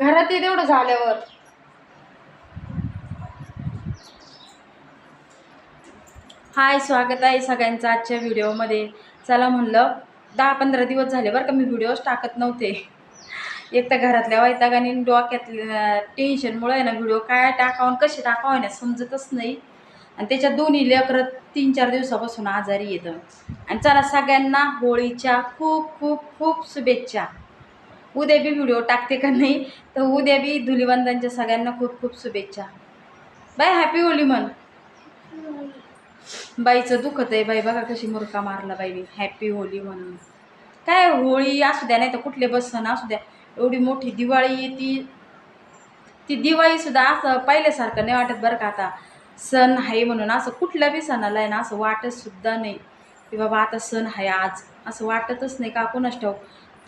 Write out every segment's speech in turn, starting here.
घरात ये तेवढं झाल्यावर. हाय स्वागत आहे सगळ्यांचं आजच्या व्हिडिओमध्ये. चला म्हणलं दहा पंधरा दिवस झाले बरं का मी व्हिडिओज टाकत नव्हते. एक तर घरातल्या वैतागाने डोक्यातल्या टेन्शनमुळे आहे ना व्हिडिओ काय टाकावं आणि कसे टाकावं ना समजतच नाही. आणि त्याच्या दोन्ही लेकरं तीन चार दिवसापासून आजारी येतं आणि चला सगळ्यांना होळीच्या खूप खूप खूप शुभेच्छा. उद्या बी व्हिडिओ टाकते का नाही? तर उद्या बी धुलिवंदांच्या सगळ्यांना खूप खूप शुभेच्छा. बाय हॅपी होली म्हण. बाईचं दुखत आहे बाई बघा कशी मुरका मारला बाईने. हॅपी होली म्हणून काय होळी असू द्या नाही तर कुठले बस सण असू द्या. एवढी मोठी दिवाळी येते ती. दिवाळीसुद्धा असं पहिल्यासारखं नाही वाटत बरं का आता. सण आहे म्हणून असं कुठल्या बी सणाला आहे ना असं वाटतसुद्धा नाही. की बाबा आता सण आहे आज. असं वाटतच नाही का कोणाच ठाऊ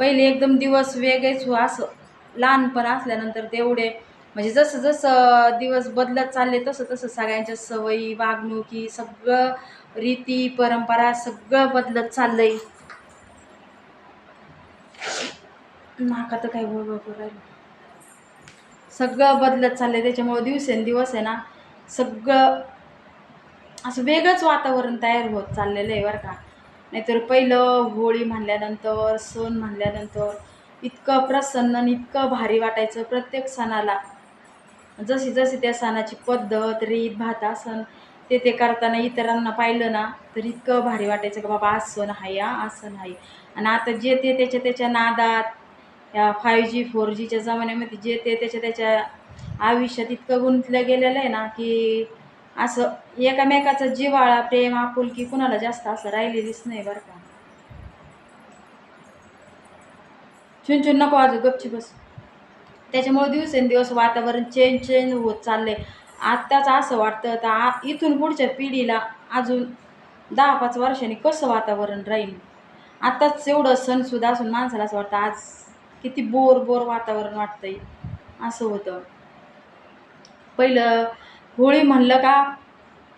पहिले एकदम दिवस वेगळेच हो असं लहानपण असल्यानंतर तेवढे म्हणजे जसं जसं दिवस बदलत चालले तसं तसं सगळ्यांच्या सवयी वागणुकी सगळं रीती परंपरा सगळं बदलत चाललं आहे नाका तर काही बरोबर राहिलं. सगळं बदलत चाललं आहे त्याच्यामुळं दिवसेंदिवस आहे ना सगळं असं वेगळंच वातावरण तयार होत चाललेलं आहे बरं का. नाहीतर पहिलं होळी म्हणल्यानंतर सण म्हणल्यानंतर इतकं प्रसन्न आणि इतकं भारी वाटायचं प्रत्येक सणाला. जशी जशी त्या सणाची पद्धत रीत भाता सण ते ते करताना इतरांना पाहिलं ना तर इतकं भारी वाटायचं का बाबा आज सण आहे हा आज सण आहे आणि आता जे ते त्याच्या त्याच्या नादात या फाईव्ह जी फोर जीच्या जमान्यामध्ये जे ते त्याच्या त्याच्या आयुष्यात इतकं गुंतलं गेलेलं आहे ना की असं एकामेकाचा जिव्हाळा प्रेम आपुलकी कुणाला जास्त असं राहिलेलीच नाही बरं का. चुन नको अजून गपची बस. त्याच्यामुळे दिवसेंदिवस वातावरण चेंज चेंज होत चाललंय. आत्ताच असं वाटतं तर आ इथून पुढच्या पिढीला अजून दहा पाच वर्षांनी कसं वातावरण राहील? आत्ताच एवढं सणसुद्धा असून माणसाला असं वाटतं आज किती बोर बोर वातावरण वाटतंय. असं होतं. पहिलं होळी म्हणलं का?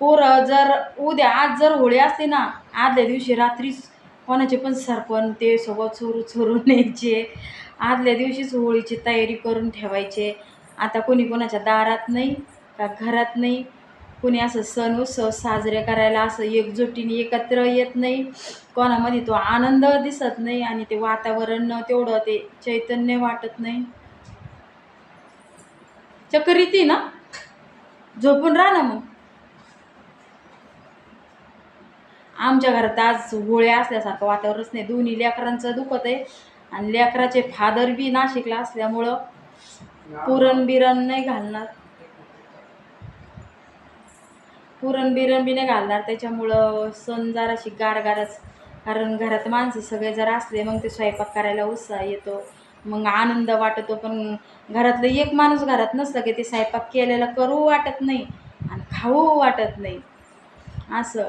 पोरं जर उद्या आज जर होळी असते ना आदल्या दिवशी रात्रीच कोणाचे पण सरपण ते सोबत चोरू चोरून न्यायचे. आदल्या दिवशीच होळीची तयारी करून ठेवायचे. आता कोणी कोणाच्या दारात नाही का घरात नाही? कोणी असं सण उत्सव साजरे करायला असं एकजुटीने एकत्र येत नाही. कोणामध्ये तो आनंद दिसत नाही आणि ते वातावरण तेवढं ते चैतन्य वाटत नाही. चक्कर येते ना? झोपून राहा ना मग. आमच्या घरात आज होळ्या असल्यासारखं वातावरणच नाही. दोन्ही लेकरांचं दुखत आहे आणि लेकराचे फादर बी नाशिकला असल्यामुळं पुरण बिरण नाही घालणार. पुरण बिरण बी नाही घालणार. त्याच्यामुळं सण जराशी गारगारच. कारण घरात माणसं सगळे जर असले मग ते स्वयंपाक करायला उत्साह येतो. मग आनंद वाटतो पण घरातलं एक माणूस घरात नसलं की ते स्वयंपाक केलेला करू वाटत नाही आणि खाऊ वाटत नाही. असं.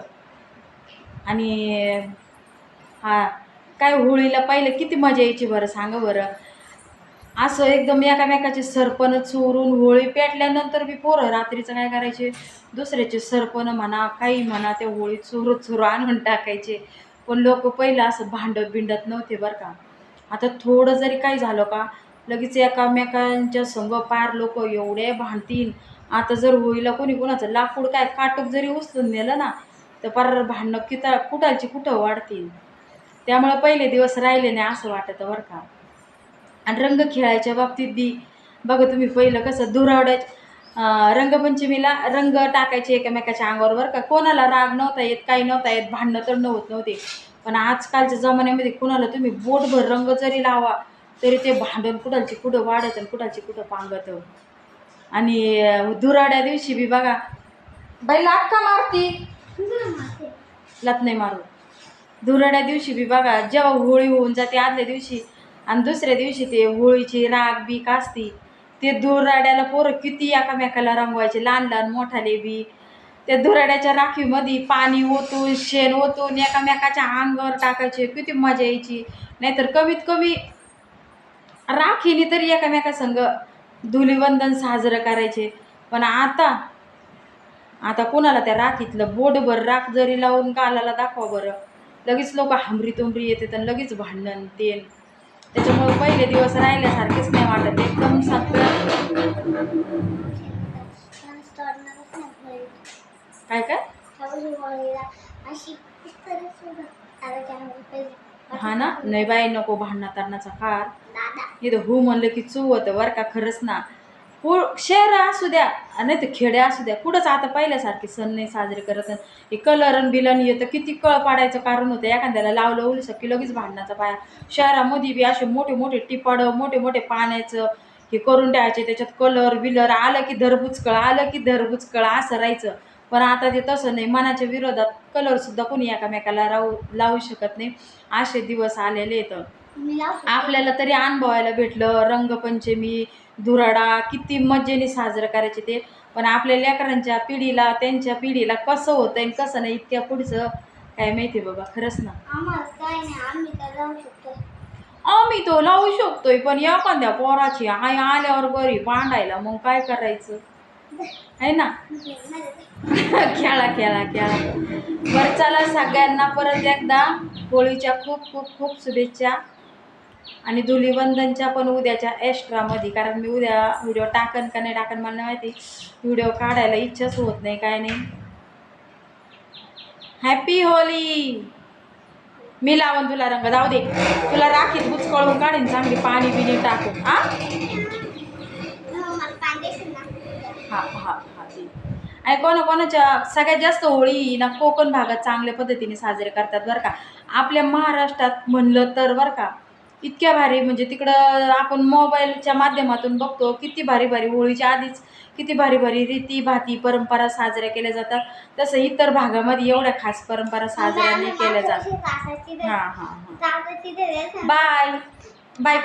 आणि हा काय होळीला पहिलं किती मजा यायची बरं सांगा बरं. असं एकदम एकामेकाचे सरपण चोरून होळी पेटल्यानंतर बी पोरं रात्रीचं काय करायचे? दुसऱ्याचे सरपण म्हणा काही म्हणा ते होळी चोरू चोरू आणून टाकायचे. पण लोक पहिलं असं भांडत बिंडत नव्हते बरं का. आता थोडं जरी काही झालं का लगेच एकामेकांच्या संग पार लोक एवढे भांडतील. आता जर होईल कोणी कोणाचं लाकूड काय काटक जरी उचलून नेलं ना तर पार भांडणं किता कुठालची कुठं वाढतील. त्यामुळं पहिले दिवस राहिले नाही असं वाटतं बरं का. आणि रंग खेळायच्या बाबतीत बी बघा तुम्ही पहिलं कसं दुरावड्या रंगपंचमीला रंग टाकायचे एकमेकाच्या अंगावर बरं का. कोणाला राग नव्हता येत काही नव्हता येत भांडणं तर नव्हत नव्हते. पण आजकालच्या जमान्यामध्ये कुणाला तुम्ही बोटभर रंग जरी लावा तरी ते भांडण कुठालची कुठं वाढत आणि कुठालची कुठं पांगत. आणि धुराड्या दिवशी बी बघा बाई लात का मारती? लात नाही मारू. धुराड्या दिवशी बी बघा जेव्हा होळी होऊन जाते आदल्या दिवशी आणि दुसऱ्या दिवशी ते होळीची राग बीक असती ते धुराड्याला पोरं किती एकामेकाला रंगवायचे लहान लहान मोठाले बी त्या धुराड्याच्या राखीमध्ये पाणी ओतून शेण ओतून एकामेकाच्या अंगावर टाकायचे. किती मजा यायची. नाहीतर कमीत कमी राखीने तरी एकामेकासंग धुलीवंदन साजरं करायचे. पण आता आता कोणाला त्या राखीतलं बोटभर राख जरी लावून गालाला दाखवा बरं. लगेच लोक हमरी तुंबरी येते तर लगेच भांडण ते त्याच्यामुळं पहिले दिवस राहिल्यासारखेच नाही वाटत. एकदम सगळं त्यामध्ये पहिले हा ना नाही बाई नको भांडणा तारणाचा दादा. इथं हो म्हणलं की चू होतं बरं का खरंच ना. हो शहर असू द्या नाही तर खेडे असू द्या कुठंच आता पहिल्यासारखे सण नाही साजरे करत. हे कलर बिलन येतं किती कळ पाडायचं कारण होतं. एखाद्याला लावलं उलसं की लगेच भांडणाचा पाया. शहरामध्ये बी असे मोठे मोठे टिपाडं मोठे मोठे पाण्याचं हे करून ठेवायचे. त्याच्यात कलर बिलर आलं की धरबुचकळ आलं की धरबुचकळ असं राहायचं. पण आता ते तसं नाही. मनाच्या विरोधात कलरसुद्धा कोणी एकामेकाला राहू लावू शकत नाही. असे दिवस आलेले आहेत. आपल्याला तरी अनुभवायला भेटलं. रंगपंचमी धुराडा किती मजेने साजरं करायचे ते. पण आपल्या लेकरांच्या पिढीला त्यांच्या पिढीला कसं होतं आणि कसं नाही इतक्या पुढचं काय माहिती बाबा. खरंच ना. आम्ही तो लावू शकतोय. पण एखाद्या पोराची आई आल्यावर घरी भांडायला मग काय करायचं? आहे ना? खेळा खेळा खेळा. बरं चला सगळ्यांना परत एकदा होळीच्या खूप खूप खूप शुभेच्छा. आणि धुलीवंदनच्या पण उद्याच्या एक्स्ट्रामध्ये कारण मी उद्या व्हिडिओ टाकन का नाही टाकन मला नाही माहिती. व्हिडिओ काढायला इच्छाच होत नाही काय नाही. हॅपी होली मी लावून तुला रंग जाऊ दे. तुला राखीत बुचकळून काढीन चांगली पाणी बिणी टाकून आ? हा हा हा ते आणि कोणा कोणाच्या सगळ्यात जास्त होळी ना कोकण भागात चांगल्या पद्धतीने साजरे करतात बरं का. आपल्या महाराष्ट्रात म्हणलं तर बरं का इतक्या भारी म्हणजे तिकडं आपण मोबाईलच्या माध्यमातून बघतो किती भारी भारी होळीच्या आधीच किती भारी भारी रीती भाती परंपरा साजऱ्या केल्या जातात. तसं इतर भागामध्ये एवढ्या खास परंपरा साजऱ्या नाही केल्या जात. हां हां हां. जातात बाय. बाय